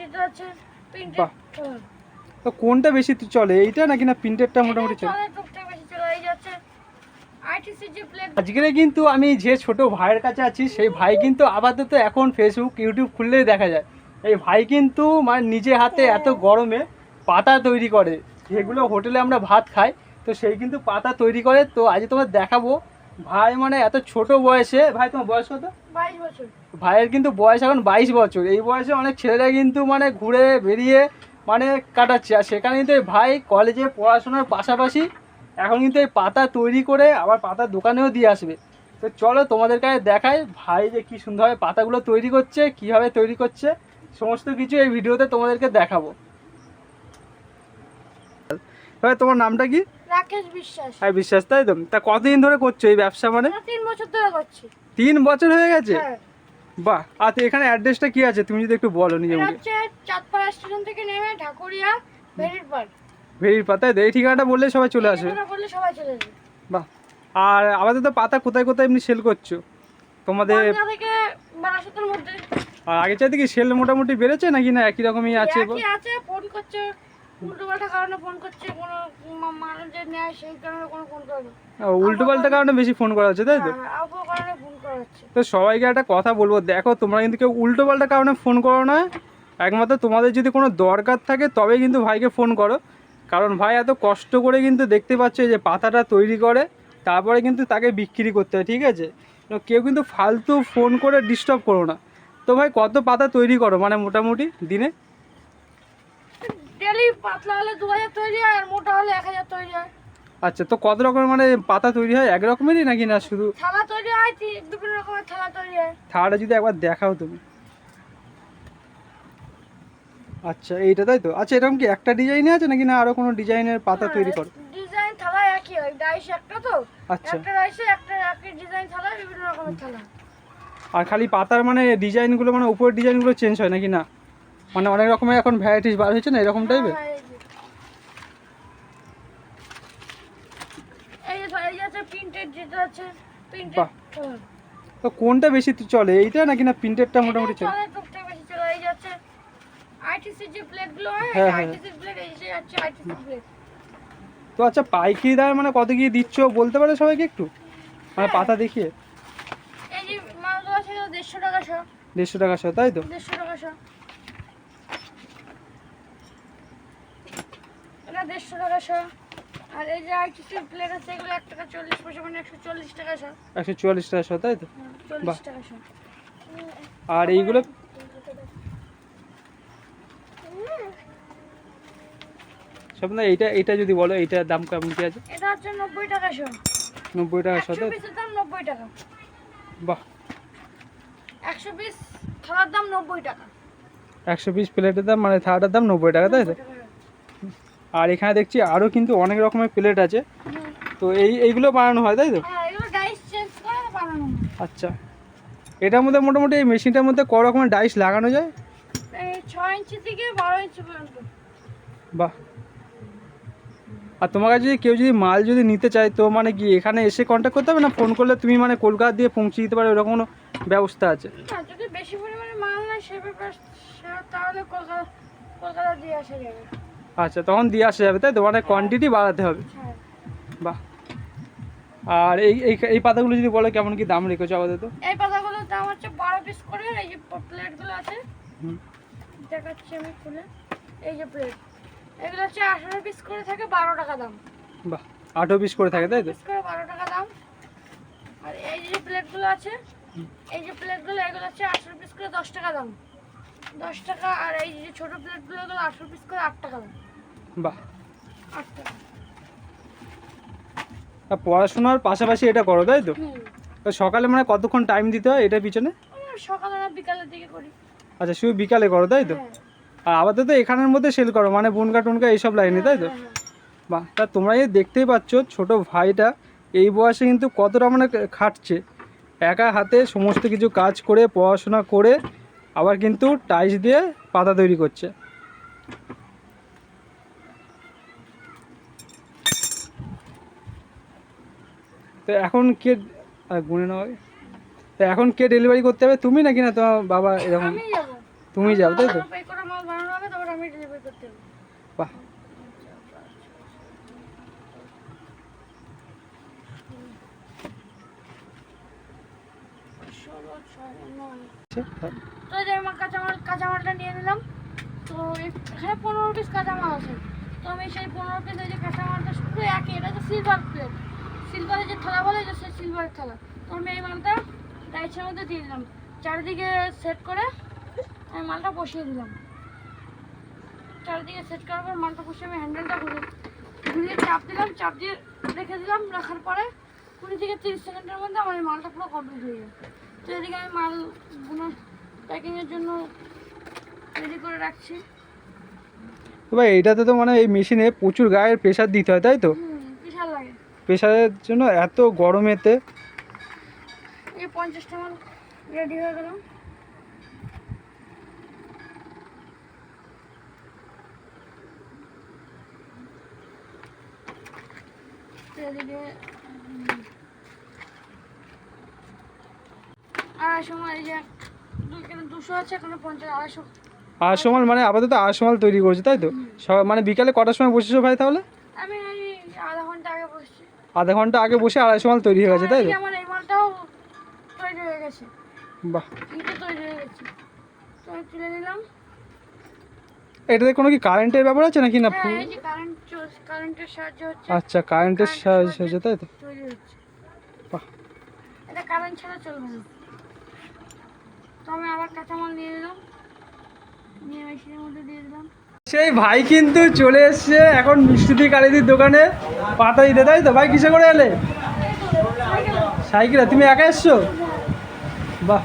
যেটা আছে প্রিন্টেড বাহ। তো কোনটা বেশি চলে? এইটা নাকি না প্রিন্টেডটা মোটামুটি চলে? চলে টুকটাক বেশি চলে এই যাচ্ছে আইটিসি যে প্লেট আজকে কিন্তু আমি যে ছোট ভাইয়ের কাছে আছি সেই ভাই কিন্তু আপাতত এখন ফেসবুক ইউটিউব খুললেই দেখা যায়। এই ভাই কিন্তু মানে নিজে হাতে এত গরমে পাতা তৈরি করে। যেগুলো হোটেলে আমরা ভাত খাই তো সেই কিন্তু পাতা তৈরি করে। তো আজ তোমার দেখাবো ভাই মানে এত ছোট বয়সে ভাই তোমার বয়স কত? বছর। ভাইয়ের কিন্তু বয়স এখন বাইশ বছর। এই বয়সে অনেক ছেলেরা কিন্তু মানে ঘুরে বেরিয়ে মানে কাটাচ্ছে। আর সেখানে কিন্তু এই ভাই কলেজে পড়াশোনার পাশাপাশি এখন কিন্তু এই পাতা তৈরি করে আবার পাতার দোকানেও দিয়ে আসবে। তো চলো তোমাদের কাছে দেখাই ভাই যে কী সুন্দরভাবে পাতাগুলো তৈরি করছে কীভাবে তৈরি করছে সমস্ত কিছু এই ভিডিওতে তোমাদেরকে দেখাবো। ভাই তোমার নামটা কি? রাকেশ বিশ্বাস। হ্যাঁ বিশ্বাস তাই তো? তা কতদিন ধরে করছ এই ব্যবসা মানে? তিন বছর ধরে করছি। তিন বছর হয়ে গেছে? হ্যাঁ। বাহ আর এখানে অ্যাড্রেসটা কি আছে? তুমি যদি একটু বলো নিজে মুখে। চাঁদপাড়া স্টেশন থেকে নেমে ঢাকুরিয়া ভেরির পার্ক ভেরির পাতায় এই ঠিকানাটা বললে সবাই চলে আসবে। বললে সবাই চলে যাবে। বাহ আর আমাদের তো পাতা কোথায় কোথায় এমনি সেল করছ? তোমাদের থেকে বারাসাতের মধ্যে। আর আগের চাইতে কি সেল মোটামুটি বেড়েছে নাকি না একই রকমই আছে আছে ফোন করছে কারণে ফোন করছে কোনো মানুষ যে নেয় সেই কারণে কোনো ফোন করে না উল্টো কারণে বেশি ফোন করা হচ্ছে তাই তো? হ্যাঁ, কারণে ফোন করা হচ্ছে। তো সবাইকে একটা কথা বলব দেখো তোমরা কিন্তু কেউ উল্টো পাল্টা কারণে ফোন করো না। একমাত্র তোমাদের যদি কোনো দরকার থাকে তবে কিন্তু ভাইকে ফোন করো। কারণ ভাই এত কষ্ট করে কিন্তু দেখতে পাচ্ছে যে পাতাটা তৈরি করে তারপরে কিন্তু তাকে বিক্রি করতে হয় ঠিক আছে? কেউ কিন্তু ফালতু ফোন করে ডিস্টার্ব করো না। তো ভাই কত পাতা তৈরি করো মানে মোটামুটি দিনে? ডেলি পাতলা হলে দু হাজার তৈরি হয় আর মোটা হলে এক হাজার তৈরি হয়। আচ্ছা তো কত রকমের মানে পাতা তৈরি হয়? এক রকমেরই নাকি না শুধু? থালা তৈরি হয় বিভিন্ন রকমের থালা তৈরি হয়। থালাটা যদি একবার দেখাও তুমি। আচ্ছা এইটা তাই তো? আচ্ছা এরকম কি একটা ডিজাইনে আছে নাকি না আরও কোনো ডিজাইনের পাতা তৈরি করো? ডিজাইন থালা একই হয় ডাইস একটা তো। আচ্ছা। একটা ডাইসে একটা একই ডিজাইন থালা বিভিন্ন রকমের থালা। আর খালি পাতার মানে ডিজাইনগুলো মানে উপরের ডিজাইনগুলো চেঞ্জ হয় নাকি না? মানে অনেক রকমের এখন ভ্যারাইটিস বার হয়েছে না এরকম টাইপের হ্যাঁ, এই যে। এই যে এই যে আছে প্রিন্টেড যেটা আছে প্রিন্টেড বাহ। তো কোনটা বেশি চলে? এইটা নাকি না প্রিন্টেডটা মোটামুটি চলে? হয় হ্যাঁ, হ্যাঁ। তো আচ্ছা পাইকারি দামে মানে কত কি দিচ্ছ বলতে পারে সবাইকে একটু? মানে পাতা দেখিয়ে। দেড়শো টাকা শো। দেড়শো টাকা শো তাই তো? দেড়শো টাকা শো। এটা দেড়শো টাকা শো আর এই যে আইটিসি প্লেট আছে এগুলো এক টাকা চল্লিশ পয়সা মানে একশো চল্লিশ টাকা শো একশো চুয়াল্লিশ টাকা শো তাই তো? চল্লিশ টাকা শো আর এইগুলো? সব না এইটা এইটা যদি বলো এইটার দাম কেমন কি আছে? এটা হচ্ছে নব্বই টাকা শো নব্বই টাকা শো দাম নব্বই টাকা। বাহ। একশো পিস থালার দাম নব্বই টাকা। একশো পিস প্লেটের দাম মানে থালাটার দাম নব্বই টাকা তাই তো? আর এখানে দেখছি আরও কিন্তু অনেক রকমের প্লেট আছে। তো এই এইগুলো বানানো হয় তাই তো? হ্যাঁ। আচ্ছা। এটার মধ্যে মোটামুটি এই মেশিনটার মধ্যে ক রকমের ডাইস লাগানো যায়? এই ইঞ্চি থেকে ইঞ্চি পর্যন্ত। বাহ। আর তোমার কাছে যদি কেউ যদি মাল যদি নিতে চায় তো মানে কি এখানে এসে কন্ট্যাক্ট করতে হবে না? ফোন করলে তুমি মানে কলকাতা দিয়ে পৌঁছে দিতে পারো এরকম কোনো ব্যবস্থা আছে? যদি বেশি পরিমাণে মাল সে ব্যাপার তাহলে কলকাতা কলকাতা দিয়ে আসা যাবে। আচ্ছা তখন দিয়ে আসা যাবে তাই তো? মানে কোয়ান্টিটি বাড়াতে হবে। হ্যাঁ। বাহ। আর এই এই এই পাতাগুলো যদি বলো কেমন কি দাম রেখেছো আপাতত? এই পাতাগুলোর দাম হচ্ছে বারো পিস করে এই যে প্লেটগুলো আছে। দেখাচ্ছি আমি খুলে। এই যে প্লেট এগুলো হচ্ছে আঠারো পিস করে থাকে বারো টাকা দাম। বাহ আঠেরো পিস করে থাকে তাই তো? পিস করে বারো টাকা দাম। আর এই যে প্লেটগুলো আছে এই যে প্লেটগুলো এগুলো হচ্ছে আঠারো পিস করে দশ টাকা দাম। দশ টাকা আর এই যে ছোট প্লেটগুলো এগুলো আঠারো পিস করে আট টাকা দাম। বাহ। পড়াশোনার পাশাপাশি এটা করো তাই তো? তো সকালে মানে কতক্ষণ টাইম দিতে হয় এটার পিছনে? সকালে না বিকালের দিকে করি। আচ্ছা শুধু বিকালে করো তাই তো? হ্যাঁ। আর আপাতত এখানের মধ্যে সেল করো মানে বুনকা টুনকা এইসব লাইনে তাই তো? হ্যাঁ, হ্যাঁ। বাহ তা তোমরা এই দেখতেই পাচ্ছ ছোট ভাইটা এই বয়সে কিন্তু কতটা মানে খাটছে। একা হাতে সমস্ত কিছু কাজ করে পড়াশোনা করে আবার কিন্তু টাইস দিয়ে পাতা তৈরি করছে। তো এখন কে গুনে হবে। তো এখন কে ডেলিভারি করতে হবে? তুমি নাকি না তোমার বাবা এরকম? আমি যাব। তুমি যাও তাই তো? পে করে মাল বানানো বাহ। তো যে আমার কাঁচামাল কাঁচামালটা নিয়ে নিলাম। তো এখানে পনেরো পিস কাঁচামাল আছে। তো আমি সেই পনেরো পিস ওই যে কাঁচামালটা শুধু একই এটা তো সিলভার প্লেট সিলভারের যে থালা বলে যে সেই সিলভারের থালা। তো আমি এই মালটা রাইসের মধ্যে দিয়ে দিলাম। চারিদিকে সেট করে আমি মালটা বসিয়ে দিলাম। চারিদিকে সেট করার পর মালটা বসিয়ে আমি হ্যান্ডেলটা ঘুরে ঘুরিয়ে চাপ দিলাম চাপ দিয়ে রেখে দিলাম রাখার পরে কুড়ি থেকে তিরিশ সেকেন্ডের মধ্যে আমার এই মালটা পুরো কমপ্লিট হয়ে যায় তো এদিকে আমি মালগুলো প্যাকিংয়ের জন্য রেডি করে রাখছি। ভাই এইটাতে তো মানে এই মেশিনে প্রচুর গায়ের প্রেশার দিতে হয় তাই তো? বিশাল লাগে। প্রেশারের জন্য এত গরমেতে পঞ্চাশটা মাল রেডি হয়ে গেল। আড়াইশো মাল মানে আপাতত আড়াইশো মাল তৈরি করছে তাই তো? মানে বিকালে কটার সময় বসেছো ভাই তাহলে? আমি এই আধা ঘণ্টা আগে বসছি আধা ঘণ্টা আগে বসে আড়াইশো মাল তৈরি হয়ে গেছে তাই তো? আমার এই মালটাও তৈরি হয়ে গেছে। বাহ। ইটে তৈরি হয়ে গেছে। তো তুলে নিলাম। এটাতে কোনো কি কারেন্টের ব্যাপার আছে নাকি না হ্যাঁ এই যে কারেন্ট কারেন্টের সাহায্যে হচ্ছে। আচ্ছা কারেন্টের সাহায্যে তাই তো? তৈরি হচ্ছে। বাহ। এটা কারেন্ট ছাড়া চলবে না। তো আমি আবার কাঁচামাল নিয়ে নিলাম নিয়ে মেশিনের মধ্যে দিয়ে দিলাম সেই ভাই কিন্তু চলে এসছে এখন মিষ্টি কালিদির দোকানে পাতা দিতে, তাই তো? ভাই, কিসে করে এলে? সাইকেলে, তুমি একা এসছো? বাহ।